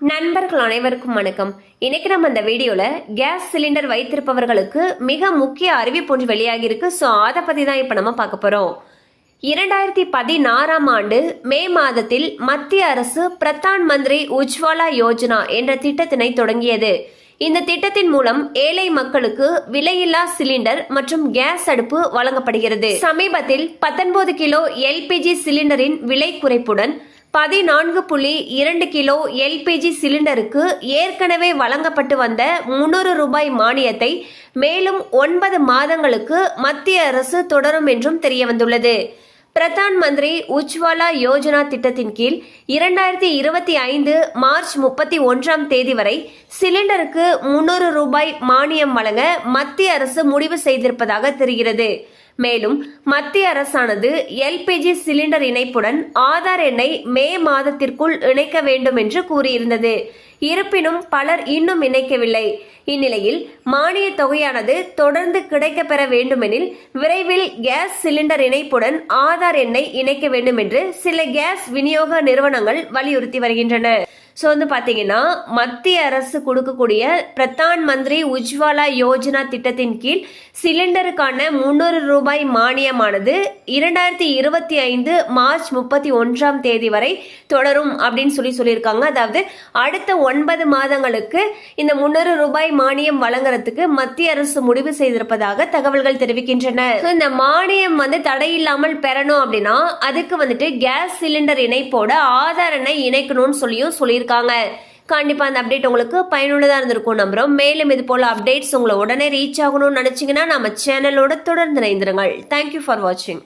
நண்பர்கள் அனைவருக்கும் வணக்கம். இன்னைக்கு நம்ம இந்த வீடியோல கேஸ் சிலிண்டர் வைத்திருப்பவர்களுக்கு மிக முக்கிய அறிவிப்பு ஒன்று வெளியாகி இருக்கு ஸோ அதை பத்தி தான் இப்போ நம்ம பார்க்க போறோம். இரண்டாயிரத்தி பதினாறாம் ஆண்டு மே மாதத்தில் மத்திய அரசு பிரதான் மந்திரி உஜ்வாலா யோஜனா என்ற திட்டத்தினை தொடங்கியது. இந்த திட்டத்தின் மூலம் ஏழை மக்களுக்கு விலையில்லா சிலிண்டர் மற்றும் கேஸ் அடுப்பு வழங்கப்படுகிறது. சமீபத்தில் பத்தொன்பது கிலோ எல்பிஜி சிலிண்டரின் விலை குறைப்புடன் பதினான்கு புள்ளி இரண்டு கிலோ எல்பிஜி சிலிண்டருக்கு ஏற்கனவே வழங்கப்பட்டு வந்த முன்னூறு ரூபாய் மானியத்தை மேலும் ஒன்பது மாதங்களுக்கு மத்திய அரசு தொடரும் என்றும் தெரியவந்துள்ளது. பிரதான் மந்திரி உஜ்வாலா யோஜனா திட்டத்தின் கீழ் இரண்டாயிரத்தி இருபத்தி ஐந்து மார்ச் முப்பத்தி ஒன்றாம் தேதி வரை சிலிண்டருக்கு முன்னூறு ரூபாய் மானியம் வழங்க மத்திய அரசு முடிவு செய்திருப்பதாக தெரிகிறது. மேலும் மத்திய அரசானது எல்பிஜி சிலிண்டர் இணைப்புடன் ஆதார் எண்ணை மே மாதத்திற்குள் இணைக்க வேண்டும் என்று கூறியிருந்தது. இருப்பினும் பலர் இன்னும் இணைக்கவில்லை. இந்நிலையில் மானிய தொகையானது தொடர்ந்து கிடைக்கப்பெற வேண்டுமெனில் விரைவில் கேஸ் சிலிண்டர் இணைப்புடன் ஆதார் எண்ணை இணைக்க வேண்டும் என்று சில கேஸ் விநியோக நிறுவனங்கள் வலியுறுத்தி வருகின்றன. ஸோ வந்து பார்த்தீங்கன்னா மத்திய அரசு கொடுக்கக்கூடிய பிரதான் மந்திரி உஜ்வாலா யோஜனா திட்டத்தின் கீழ் சிலிண்டருக்கான முந்நூறு ரூபாய் மானியமானது இரண்டாயிரத்தி இருபத்தி ஐந்து மார்ச் முப்பத்தி ஒன்றாம் தேதி வரை தொடரும் அப்படின்னு சொல்லி சொல்லியிருக்காங்க. அதாவது அடுத்த ஒன்பது மாதங்களுக்கு இந்த முந்நூறு ரூபாய் மானியம் வழங்குறதுக்கு மத்திய அரசு முடிவு செய்திருப்பதாக தகவல்கள் தெரிவிக்கின்றன. இந்த மானியம் வந்து தடையில்லாமல் பெறணும் அப்படின்னா அதுக்கு வந்துட்டு கேஸ் சிலிண்டர் இணைப்போட ஆதார் எண்ணை இணைக்கணும்னு சொல்லியும் சொல்லியிருக்காங்க. கண்டிப்பா அந்த அப்டேட் உங்களுக்கு பயனுள்ளதாக இருந்திருக்கும் நம்புகிறோம் மேலும் இது போல் அப்டேட்ஸ் உங்களை உடனே ரீச் ஆகணும்னு நினச்சிங்கன்னா நம்ம சேனலோட தொடர்ந்து இணைந்திருங்கள். தேங்க்யூ ஃபார் வாட்சிங்